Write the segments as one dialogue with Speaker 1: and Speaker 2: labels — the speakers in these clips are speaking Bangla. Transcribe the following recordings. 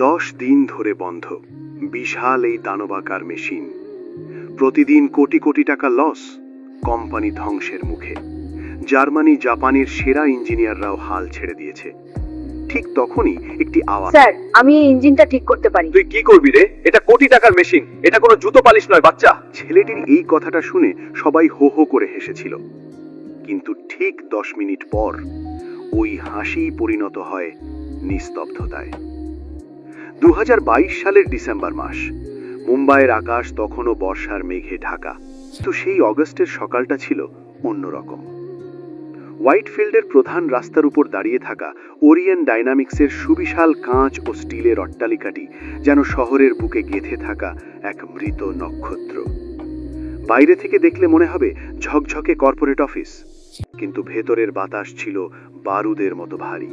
Speaker 1: দশ দিন ধরে বন্ধ। বিশাল এই দানবাকার মেশিন। প্রতিদিন কোটি কোটি টাকা লস কোম্পানি ধ্বংসের মুখে। জার্মানি জাপানের সেরা ইঞ্জিনিয়াররাও হাল ছেড়ে দিয়েছে। ঠিক তখনই একটি আওয়াজ
Speaker 2: স্যার আমি এই ইঞ্জিনটা ঠিক করতে পারি।
Speaker 3: তুই কি করবি রে? এটা কোটি টাকার মেশিন। এটা কোনো জুতো পালিশ নয় বাচ্চা।
Speaker 1: ছেলেটির এই কথাটা শুনে সবাই হো হো করে হেসেছিল। কিন্তু ঠিক দশ মিনিট পর ওই হাসি পরিণত হয় নিস্তব্ধতায়। দু হাজার বাইশ সালের ডিসেম্বর মাস। মুম্বাইয়ের আকাশ তখনও বর্ষার মেঘে ঢাকা। তো সেই অগস্টের সকালটা ছিল অন্যরকম হোয়াইটফিল্ডের প্রধান রাস্তার উপর দাঁড়িয়ে থাকা ওরিয়েন ডাইনামিক্সের সুবিশাল কাঁচ ও স্টিলের অট্টালিকাটি যেন শহরের বুকে গেঁথে থাকা এক মৃত নক্ষত্র। বাইরে থেকে দেখলে মনে হবে ঝকঝকে কর্পোরেট অফিস, কিন্তু ভেতরের বাতাস ছিল বারুদের মতো ভারী।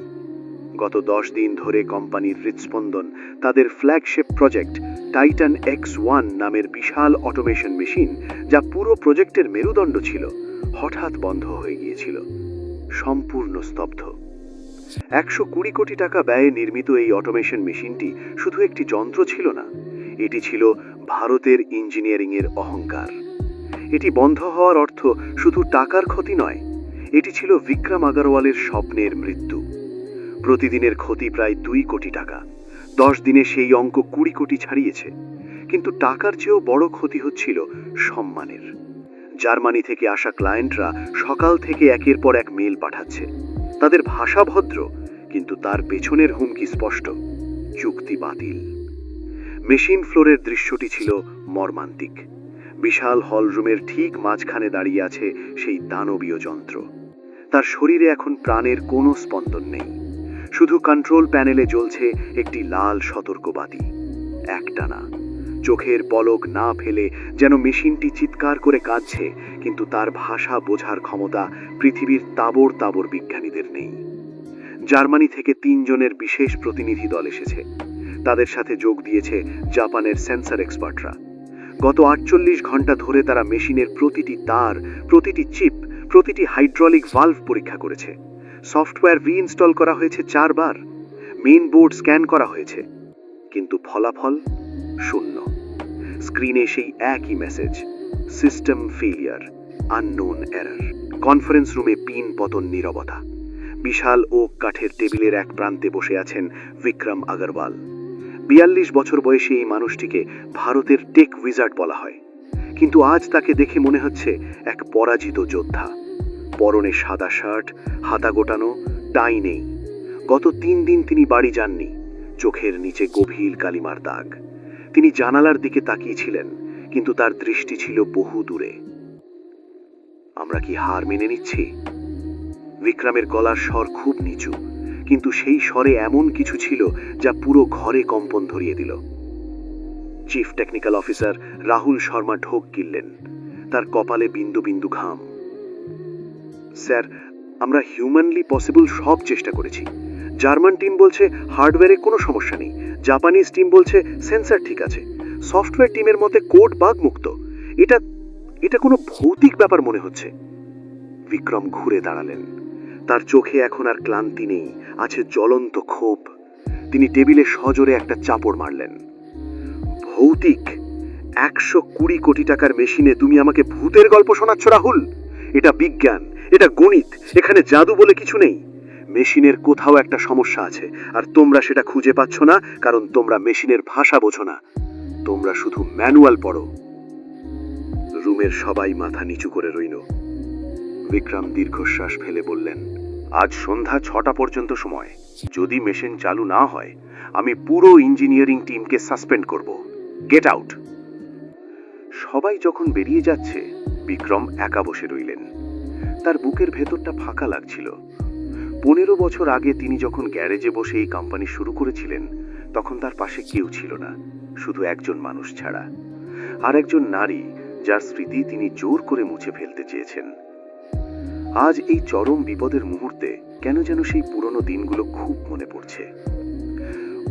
Speaker 1: গত দশ দিন ধরে কোম্পানির হৃৎস্পন্দন, তাদের flagship project Titan X one নামের বিশাল অটোমেশন মেশিন যা পুরো প্রজেক্টের মেরুদণ্ড ছিল, হঠাৎ বন্ধ হয়ে গিয়েছিল। সম্পূর্ণ স্তব্ধ। একশো কুড়ি কোটি টাকা ব্যয়ে নির্মিত এই অটোমেশন মেশিনটি শুধু একটি যন্ত্র ছিল না, এটি ছিল ভারতের ইঞ্জিনিয়ারিংয়ের অহংকার। এটি বন্ধ হওয়ার অর্থ শুধু টাকার ক্ষতি নয়, এটি ছিল বিক্রম আগারওয়ালের স্বপ্নের মৃত্যু। প্রতিদিনের ক্ষতি প্রায় দুই কোটি টাকা। দশ দিনে সেই অঙ্ক কুড়ি কোটি ছাড়িয়েছে। কিন্তু টাকার চেয়েও বড় ক্ষতি হচ্ছিল সম্মানের। জার্মানি থেকে আসা ক্লায়েন্টরা সকাল থেকে একের পর এক মেল পাঠাচ্ছে। তাদের ভাষা ভদ্র, কিন্তু তার পেছনের হুমকি স্পষ্ট। চুক্তি বাতিল। মেশিন ফ্লোরের দৃশ্যটি ছিল মর্মান্তিক। বিশাল হলরুমের ঠিক মাঝখানে দাঁড়িয়ে আছে সেই দানবীয় যন্ত্র। তার শরীরে এখন প্রাণের কোনো স্পন্দন নেই। শুধু কন্ট্রোল প্যানেলে জ্বলছে একটি লাল সতর্কবাতি একটানা। চোখের পলক না ফেলে যেন মেশিনটি চিৎকার করে কাঁদছে, কিন্তু তার ভাষা বোঝার ক্ষমতা পৃথিবীর তাবর তাবর বিজ্ঞানীদের নেই। জার্মানি থেকে তিনজনের বিশেষ প্রতিনিধি দল এসেছে। তাদের সাথে যোগ দিয়েছে জাপানের সেন্সার এক্সপার্টরা। গত আটচল্লিশ ঘণ্টা ধরে তারা মেশিনের প্রতিটি তার, প্রতিটি চিপ, প্রতিটি হাইড্রলিক ভালভ পরীক্ষা করেছে। সফটওয়্যার রিইনস্টল করা হয়েছে চারবার। মেইন বোর্ড স্ক্যান করা হয়েছে। কিন্তু ফলাফল শূন্য। স্ক্রিনে সেই একই message system failure unknown error conference রুমে পিন পতন নীরবতা। বিশাল ওক কাঠের টেবিলের এক প্রান্তে বসে আছেন বিক্রম আগরওয়াল। বিয়াল্লিশ বছর বয়সী এই মানুষটিকে ভারতের টেক উইজার্ড বলা হয়। কিন্তু আজ তাকে দেখে মনে হচ্ছে এক পরাজিত যোদ্ধা। পরনে সাদা শার্ট, হাতা গোটানো, টাই নেই। গত তিন দিন তিনি বাড়ি যাননি, চোখের নিচে গভীর কালিমার দাগ। তিনি জানালার দিকে তাকিয়েছিলেন, কিন্তু তার দৃষ্টি ছিল বহু দূরে। আমরা কি হার মেনে নিচ্ছি? বিক্রমের গলার স্বর খুব নিচু, কিন্তু সেই স্বরে এমন কিছু ছিল যা পুরো ঘরে কম্পন ধরিয়ে দিল। Chief technical officer Rahul Sharma ঢোক গিললেন। তার কপালে বিন্দু বিন্দু ঘাম। স্যার, আমরা হিউম্যানলি পসিবল সব চেষ্টা করেছি। জার্মান টিম বলছে হার্ডওয়্যারে কোনো সমস্যা নেই। জাপানিজ টিম বলছে সেন্সর ঠিক আছে। সফটওয়্যার টিমের মতে কোড বাগ মুক্ত এটা এটা কোনো ভৌতিক ব্যাপার মনে হচ্ছে। বিক্রম ঘুরে দাঁড়ালেন। তার চোখে এখন আর ক্লান্তি নেই, আছে জ্বলন্ত ক্ষোভ। তিনি টেবিলে সজোরে একটা চাপড় মারলেন। ভৌতিক, একশো কুড়ি কোটি টাকার মেশিনে তুমি আমাকে ভূতের গল্প শোনাচ্ছ, রাহুল? এটা বিজ্ঞান। এটা গণিত, এখানে জাদু বলে কিছু নেই। মেশিনের কোথাও একটা সমস্যা আছে, আর তোমরা সেটা খুঁজে পাচ্ছ না, কারণ তোমরা মেশিনের ভাষা বোঝো না। তোমরা শুধু ম্যানুয়াল পড়ো। রুমের সবাই মাথা নিচু করে রইল। বিক্রম দীর্ঘশ্বাস ফেলে বললেন, আজ সন্ধ্যা ছটা পর্যন্ত সময়। যদি মেশিন চালু না হয়, আমি পুরো ইঞ্জিনিয়ারিং টিমকে সাসপেন্ড করব। Get out! সবাই যখন বেরিয়ে যাচ্ছে, বিক্রম একা বসে রইলেন। তার বুকের ভেতরটা ফাঁকা লাগছিল। পনেরো বছর আগে তিনি যখন গ্যারেজে বসে এই কোম্পানি শুরু করেছিলেন, তখন তার পাশে কেউ ছিল না, শুধু একজন মানুষ ছাড়া। আর একজন নারী, যার স্মৃতি তিনি জোর করে মুছে ফেলতে চেয়েছেন। আজ এই চরম বিপদের মুহূর্তে কেন যেন সেই পুরনো দিনগুলো খুব মনে পড়ছে।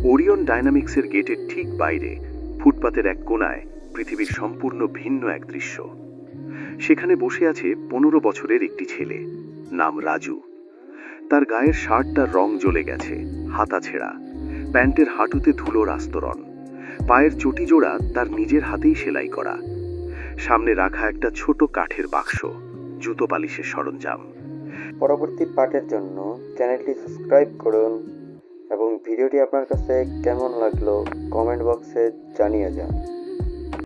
Speaker 1: ওরিয়ন ডাইনামিক্সের গেটের ঠিক বাইরে, ফুটপাতের এক কোনায় পৃথিবীর সম্পূর্ণ ভিন্ন এক দৃশ্য। সেখানে বসে আছে পনেরো বছরের একটি ছেলে, নাম রাজু। তার গায়ের শার্টটার রং জ্বলে গেছে, হাতা ছেঁড়া। প্যান্টের হাঁটুতে ধুলোর আস্তরণ পায়ের চটি জোড়া তার নিজের হাতেই সেলাই করা। সামনে রাখা একটা ছোট কাঠের বাক্স, জুতো পালিশের সরঞ্জাম।
Speaker 4: পরবর্তী পাঠের জন্য চ্যানেলটি সাবস্ক্রাইব করুন এবং ভিডিওটি আপনার কাছে কেমন লাগল কমেন্ট বক্সে জানিয়ে যান।